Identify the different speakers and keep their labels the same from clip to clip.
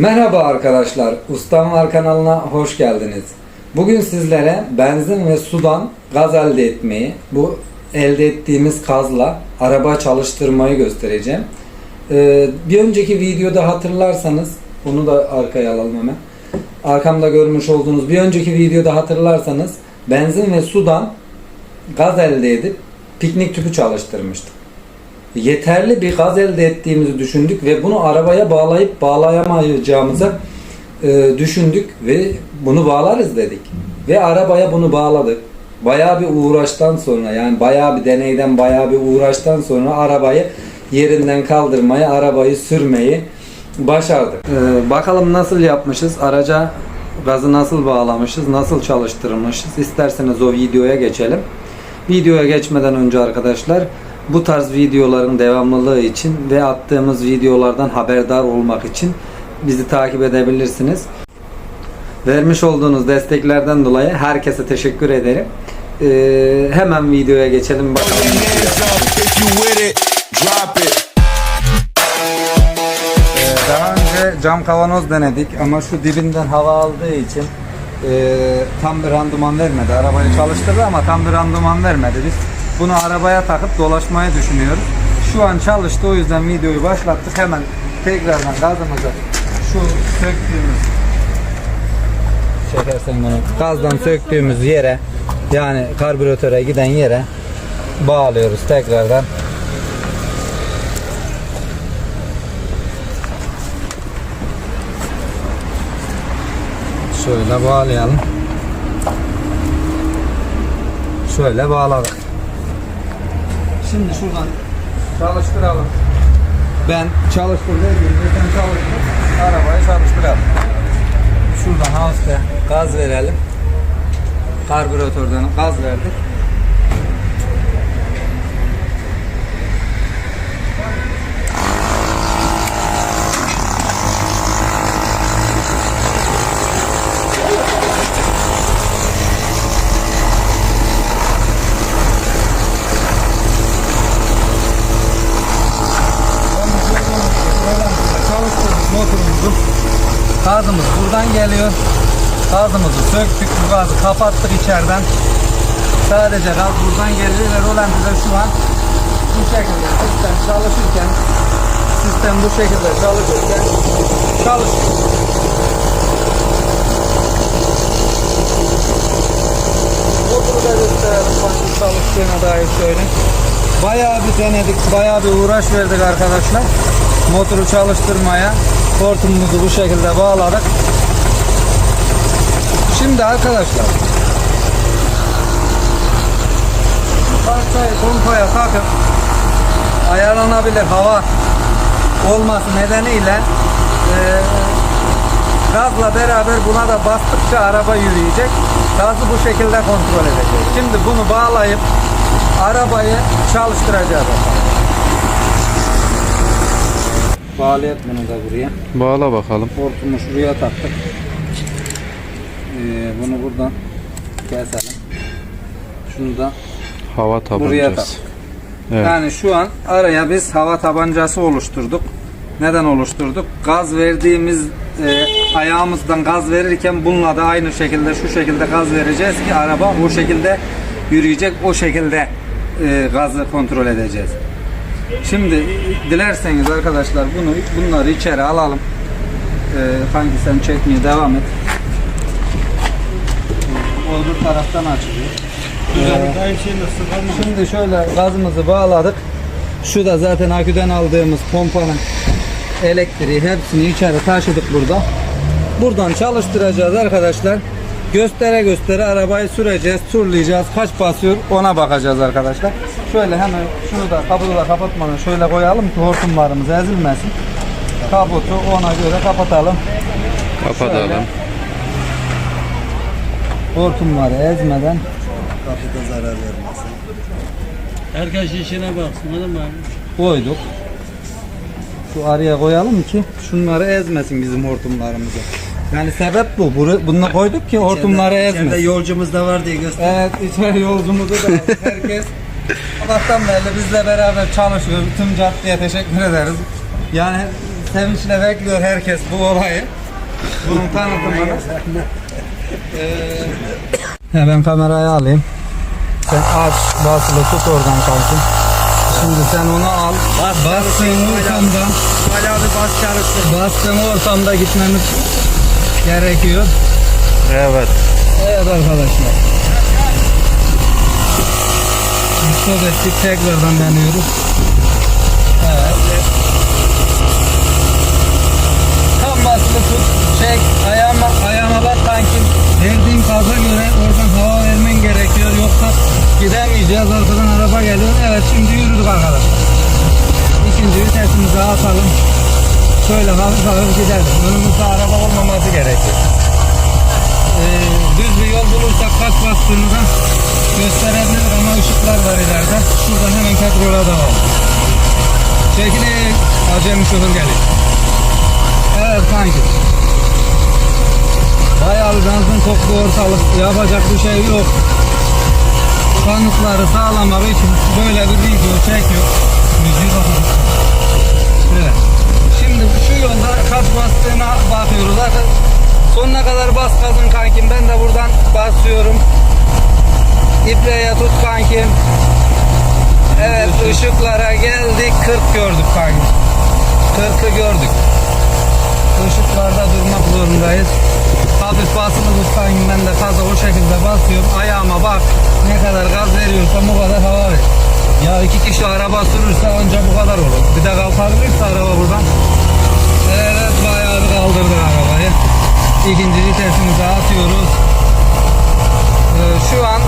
Speaker 1: Merhaba arkadaşlar, Ustam Var kanalına hoş geldiniz. Bugün sizlere benzin ve sudan gaz elde etmeyi, bu elde ettiğimiz gazla araba çalıştırmayı göstereceğim. Ee, bir önceki videoda hatırlarsanız, bunu da arkaya alalım hemen. Arkamda görmüş olduğunuz bir önceki videoda hatırlarsanız benzin ve sudan gaz elde edip piknik tüpü çalıştırmıştık yeterli bir gaz elde ettiğimizi düşündük ve bunu arabaya bağlayıp bağlayamayacağımızı e, düşündük ve bunu bağlarız dedik. Ve arabaya bunu bağladık. Bayağı bir uğraştan sonra yani bayağı bir deneyden bayağı bir uğraştan sonra arabayı yerinden kaldırmayı, arabayı sürmeyi başardık. E, bakalım nasıl yapmışız? Araca gazı nasıl bağlamışız? Nasıl çalıştırmışız? İsterseniz o videoya geçelim. Videoya geçmeden önce arkadaşlar bu tarz videoların devamlılığı için ve attığımız videolardan haberdar olmak için bizi takip edebilirsiniz. Vermiş olduğunuz desteklerden dolayı herkese teşekkür ederim. Ee, hemen videoya geçelim bakalım. Daha önce cam kavanoz denedik ama şu dibinden hava aldığı için e, tam bir randıman vermedi. Arabayı çalıştırdı ama tam bir randıman vermedi. Biz bunu arabaya takıp dolaşmayı düşünüyoruz. Şu an çalıştı o yüzden videoyu başlattık. Hemen tekrardan gazımızı şu söktüğümüz çekersen bunu gazdan söktüğümüz yere yani karbüratöre giden yere bağlıyoruz tekrardan. Şöyle bağlayalım. Şöyle bağladık. Şimdi şuradan çalıştıralım. Ben çalıştır dediğimde sen çalıştır. Arabayı çalıştıralım. Şuradan hafifte gaz verelim. Karbüratörden gaz verdik. çalıştırdık motorumuzu. Gazımız buradan geliyor. Gazımızı söktük, bu gazı kapattık içeriden. Sadece gaz buradan geliyor ve rolantide şu an bu şekilde sistem çalışırken sistem bu şekilde çalışırken çalışıyor. Motoru da gösterelim nasıl çalıştığına dair şöyle. Bayağı bir denedik, bayağı bir uğraş verdik arkadaşlar. Motoru çalıştırmaya hortumumuzu bu şekilde bağladık. Şimdi arkadaşlar parçayı pompaya takıp ayarlanabilir hava olması nedeniyle eee, gazla beraber buna da bastıkça araba yürüyecek. Gazı bu şekilde kontrol edeceğiz. Şimdi bunu bağlayıp arabayı çalıştıracağız. Bağlayalım bunu da buraya.
Speaker 2: Bağla bakalım.
Speaker 1: Hortumu şuraya taktık. Ee, bunu buradan keselim. Şunu da
Speaker 2: Hava tabancası. Evet.
Speaker 1: Yani şu an araya biz hava tabancası oluşturduk. Neden oluşturduk? Gaz verdiğimiz e, ayağımızdan gaz verirken bununla da aynı şekilde şu şekilde gaz vereceğiz ki araba o şekilde yürüyecek. O şekilde e, gazı kontrol edeceğiz. Şimdi dilerseniz arkadaşlar bunu bunları içeri alalım. E, hangi sen çekmeye devam et. Öbür taraftan açılıyor. Şimdi şöyle gazımızı bağladık. Şu da zaten aküden aldığımız pompanın elektriği hepsini içeri taşıdık burada. Buradan çalıştıracağız arkadaşlar. Göstere göstere arabayı süreceğiz, turlayacağız. Kaç basıyor ona bakacağız arkadaşlar. Şöyle hemen şunu da kaputu da kapatmadan şöyle koyalım ki hortumlarımız ezilmesin. Kaputu ona göre kapatalım.
Speaker 2: Kapatalım.
Speaker 1: Hortumları ezmeden
Speaker 3: Herkes işine baksın mi abi?
Speaker 1: koyduk. Şu araya koyalım ki şunları ezmesin bizim hortumlarımızı. Yani sebep bu. Bunu, koyduk ki hortumları
Speaker 4: İçeride
Speaker 1: ezmesin.
Speaker 4: yolcumuz da var diye göster.
Speaker 1: Evet içeri yolcumuzu da herkes Allah'tan belli bizle beraber çalışıyor. Tüm caddeye teşekkür ederiz. Yani sevinçle bekliyor herkes bu olayı. Bunun tanıtımını. Ee, he ben kamerayı alayım. Sen aç basılı tut oradan kalsın. Şimdi sen onu al. Bastığın ortamda
Speaker 4: Hala bir bas çalıştır.
Speaker 1: bastığın ortamda gitmemiz gerekiyor.
Speaker 2: Evet.
Speaker 1: Evet arkadaşlar. Stop ettik tekrardan deniyoruz. Evet. Tam basılı tut. Çek. Ayağıma, ayağıma bak kankim. Verdiğin gaza göre oradan hava vermen gerekiyor. Yoksa gidemeyeceğiz. Arkadan araba geliyor. Evet şimdi yürüdük arkadaşlar. İkinci vitesimizi atalım. Şöyle hafif hafif gidelim. Önümüzde araba olmaması gerekiyor e, düz bir yol bulursak kaç bastığını da gösterebilir ama ışıklar var ileride. Şuradan hemen petrola da var. Çekilin. Acemi şoför geliyor. Evet kanki. Bayağı bir benzin koktu ortalık. Yapacak bir şey yok. Kanıtları sağlamak için böyle bir video çekiyor. Müziği bakalım. Evet. Şimdi şu yolda kaç bastığına bakıyoruz. Zaten sonuna kadar bas gazın kankim. Ben de buradan basıyorum. İbreye tut kankim. Evet ışıklara geldik. 40 gördük kankim. 40'ı gördük. Işıklarda durmak zorundayız. Hafif basılı tut kankim. Ben de gaza o şekilde basıyorum. Ayağıma bak. Ne kadar gaz veriyorsam o kadar hava ver. Ya iki kişi araba sürürse ancak bu kadar olur. Bir de kalkabilirse araba buradan. Evet bayağı kaldırdık arabayı. İkinci vitesimizi atıyoruz. Ee, şu an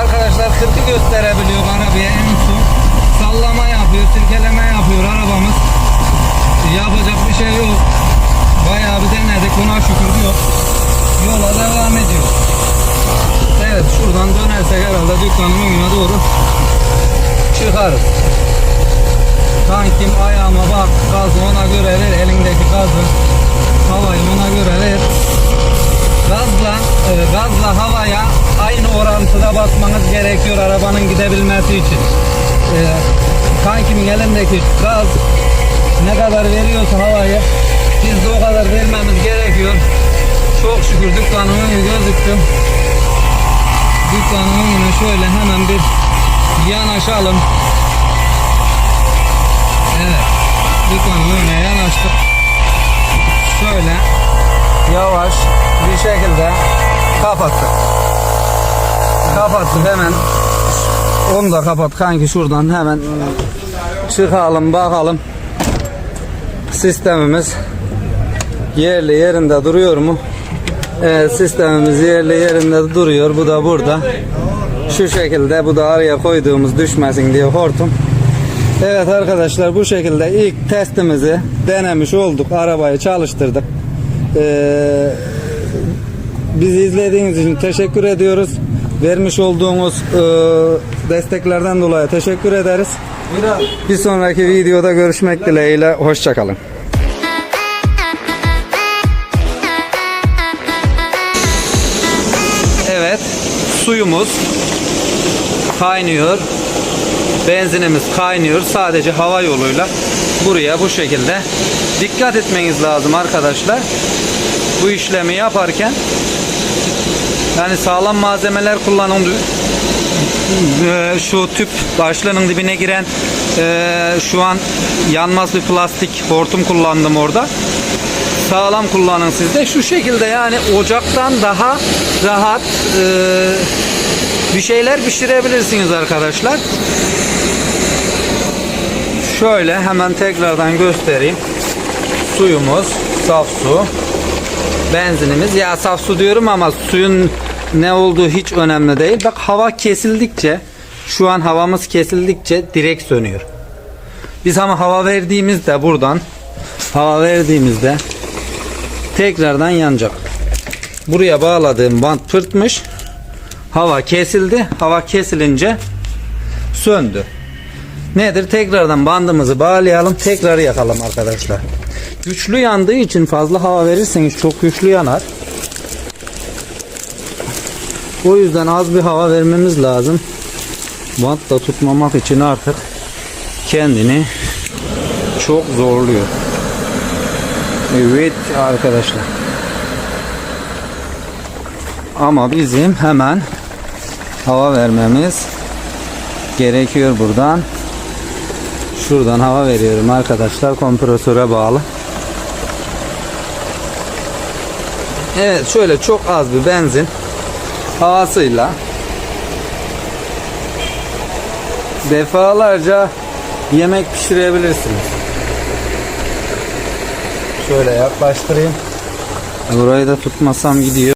Speaker 1: arkadaşlar 40'ı gösterebiliyor arabaya en son. Sallama yapıyor, sirkeleme yapıyor arabamız. Yapacak bir şey yok. Bayağı bir denedik ona şükür yok. Yola devam ediyor. Evet şuradan dönersek herhalde dükkanın önüne doğru çıkarız. Kankim ayağıma bak gazı ona göre ver elindeki gazı havayı ona göre ver gazla e, gazla havaya aynı orantıda basmanız gerekiyor arabanın gidebilmesi için e, kankimin elindeki gaz ne kadar veriyorsa havayı biz de o kadar vermemiz gerekiyor çok şükür dükkanın önü gözüktü dükkanın önüne şöyle hemen bir yanaşalım Evet. Dükkanın önüne yanaştık. Şöyle yavaş bir şekilde kapattık. Kapattık hemen. Onu da kapat kanki şuradan hemen çıkalım bakalım. Sistemimiz yerli yerinde duruyor mu? Evet sistemimiz yerli yerinde duruyor. Bu da burada. Şu şekilde bu da araya koyduğumuz düşmesin diye hortum. Evet arkadaşlar bu şekilde ilk testimizi denemiş olduk. Arabayı çalıştırdık. Ee, bizi izlediğiniz için teşekkür ediyoruz. Vermiş olduğunuz e, desteklerden dolayı teşekkür ederiz. Bir sonraki videoda görüşmek dileğiyle. Hoşçakalın. Suyumuz kaynıyor. Benzinimiz kaynıyor. Sadece hava yoluyla buraya bu şekilde dikkat etmeniz lazım arkadaşlar. Bu işlemi yaparken yani sağlam malzemeler kullanın. Ee, şu tüp başlığının dibine giren ee, şu an yanmaz bir plastik hortum kullandım orada. Sağlam kullanın siz de. Şu şekilde yani ocaktan daha rahat ee, bir şeyler pişirebilirsiniz arkadaşlar. Şöyle hemen tekrardan göstereyim. Suyumuz saf su. Benzinimiz ya saf su diyorum ama suyun ne olduğu hiç önemli değil. Bak hava kesildikçe şu an havamız kesildikçe direkt sönüyor. Biz ama hava verdiğimizde buradan hava verdiğimizde tekrardan yanacak. Buraya bağladığım bant pırtmış. Hava kesildi. Hava kesilince söndü. Nedir? Tekrardan bandımızı bağlayalım. Tekrar yakalım arkadaşlar. Güçlü yandığı için fazla hava verirseniz çok güçlü yanar. O yüzden az bir hava vermemiz lazım. Bant da tutmamak için artık kendini çok zorluyor. Evet arkadaşlar. Ama bizim hemen hava vermemiz gerekiyor buradan. Şuradan hava veriyorum arkadaşlar kompresöre bağlı. Evet şöyle çok az bir benzin havasıyla defalarca yemek pişirebilirsiniz. Şöyle yaklaştırayım. Burayı da tutmasam gidiyor.